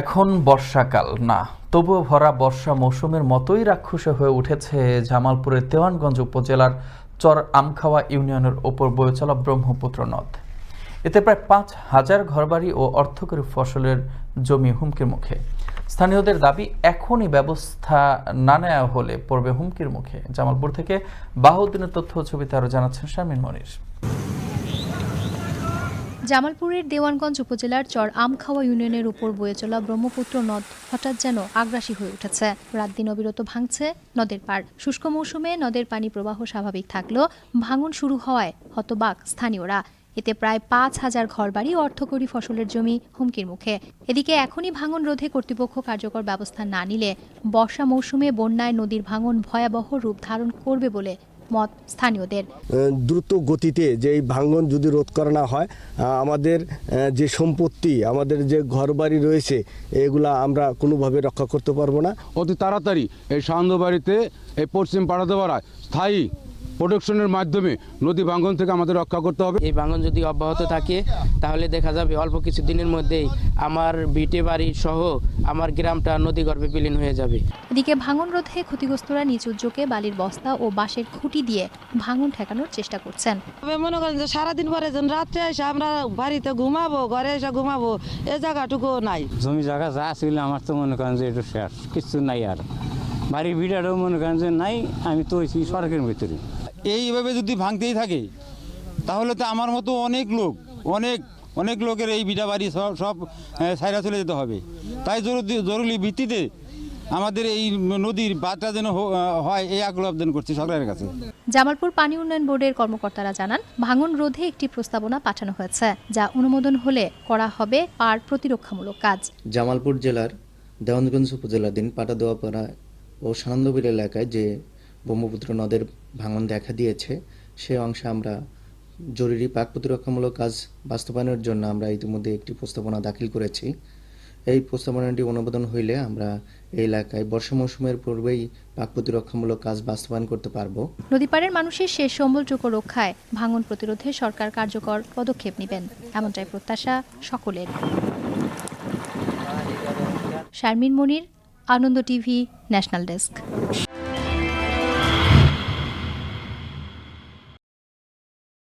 এখন বর্ষাকাল। না, তবুও ভরা বর্ষা মৌসুমের মতোই রাক্ষসে হয়ে উঠেছে জামালপুরের দেওয়ানগঞ্জ উপজেলার চর আমখাওয়া ইউনিয়নের ওপর বয়ে চলা ব্রহ্মপুত্র নদ। এতে প্রায় পাঁচ হাজার ঘরবাড়ি ও অর্থকরী ফসলের জমি হুমকির মুখে। স্থানীয়দের দাবি, এখনই ব্যবস্থা না নেওয়া হলে পড়বে হুমকির মুখে। জামালপুর থেকে বাহুদ্দিনের তথ্য ছবিতে আরও জানাচ্ছেন শারমিন মনির। জামালপুরের দেওয়ানগঞ্জ উপজেলার চর আমখাওয়া ইউনিয়নের উপর বয়ে চলা ব্রহ্মপুত্র নদ হঠাৎ যেন আগ্রাসী হয়ে উঠেছে। রাত দিন অবিরত ভাঙছে নদের পাড়। শুষ্ক মৌসুমে নদের পানি প্রবাহ স্বাভাবিক থাকলেও ভাঙন শুরু হওয়ায় হতবাক স্থানীয়রা। এতে প্রায় পাঁচ হাজার ঘরবাড়ি অর্থকরী ফসলের জমি হুমকির মুখে। এদিকে এখনই ভাঙন রোধে কর্তৃপক্ষ কার্যকর ব্যবস্থা না নিলে বর্ষা মৌসুমে বন্যায় নদীর ভাঙন ভয়াবহ রূপ ধারণ করবে বলে মত স্থানীয়দের। দ্রুত গতিতে যে এই ভাঙ্গন যদি রোধ করা না হয় আমাদের যে সম্পত্তি আমাদের যে ঘরবাড়ি রয়েছে এগুলা আমরা কোনোভাবে রক্ষা করতে পারব না। অতি তাড়াতাড়ি এই সান্ধ্যবাড়িতে এই পশ্চিম পাড়াতে পাড়ায় স্থায়ী প্রোটেকশনের মাধ্যমে নদী ভাঙ্গন থেকে আমাদের রক্ষা করতে হবে। এই ভাঙন যদি অব্যাহত থাকে তাহলে দেখা যাবে অল্প কিছু দিনের মধ্যেই আমার ভিটে বাড়ি সহ আমার গ্রামটা নদীগর্ভে বিলীন হয়ে যাবে। এদিকে ভাঙন রোধে ক্ষতিগ্রস্তরা নিজ উদ্যোগে বালির বস্তা ও বাঁশের খুঁটি দিয়ে ভাঙন ঠেকানোর চেষ্টা করছেন। তবে মনে করেন যে সারাদিন পরে যখন রাত্রে এসে আমরা বাড়িতে ঘুমাবো ঘরে এসে ঘুমাবো এ জায়গাটুকু নাই। জমি জায়গা যা ছিল আমার তো মনে করেন যে এটা শেষ কিছু নাই আর। বাড়ির ভিড়ারও মনে করেন যে নাই আমি তো সড়কের ভিতরে। এইভাবে যদি ভাঙতেই থাকে তাহলে তো আমার মতো অনেক লোক অনেক অনেক লোকের এই বিটা বাড়ি সব সব সাইরা চলে যেতে হবে। তাই জরুরি জরুরি ভিত্তিতে আমাদের এই নদীর বাদটা যেন হয় এই আগ্রহ আবেদন করছি সরকারের কাছে। জামালপুর পানি উন্নয়ন বোর্ডের কর্মকর্তারা জানান ভাঙন রোধে একটি প্রস্তাবনা পাঠানো হয়েছে যা অনুমোদন হলে করা হবে পার প্রতিরক্ষামূলক কাজ। জামালপুর জেলার দেওয়ানগঞ্জ উপজেলাধীন পাটাদোয়াপাড়া ও সানন্দবীর এলাকায় যে ব্রহ্মপুত্র নদের ভাঙন দেখা দিয়েছে। সে অংশে আমরা জরুরি পাক প্রতিরক্ষামূলক কাজ বাস্তবায়নের জন্য আমরা ইতিমধ্যে একটি প্রস্তাবনা দাখিল করেছি। এই প্রস্তাবনাটি অনুমোদন হইলে আমরা এই এলাকায় বর্ষা মৌসুমের পূর্বেই পাক প্রতিরক্ষামূলক কাজ বাস্তবায়ন করতে পারব। নদীপাড়ের মানুষের শেষ সম্বলটুকু রক্ষায় ভাঙন প্রতিরোধে সরকার কার্যকর পদক্ষেপ নেবেন, এমনটাই প্রত্যাশা সকলের। Sharmin Monir, Ananda TV, national desk.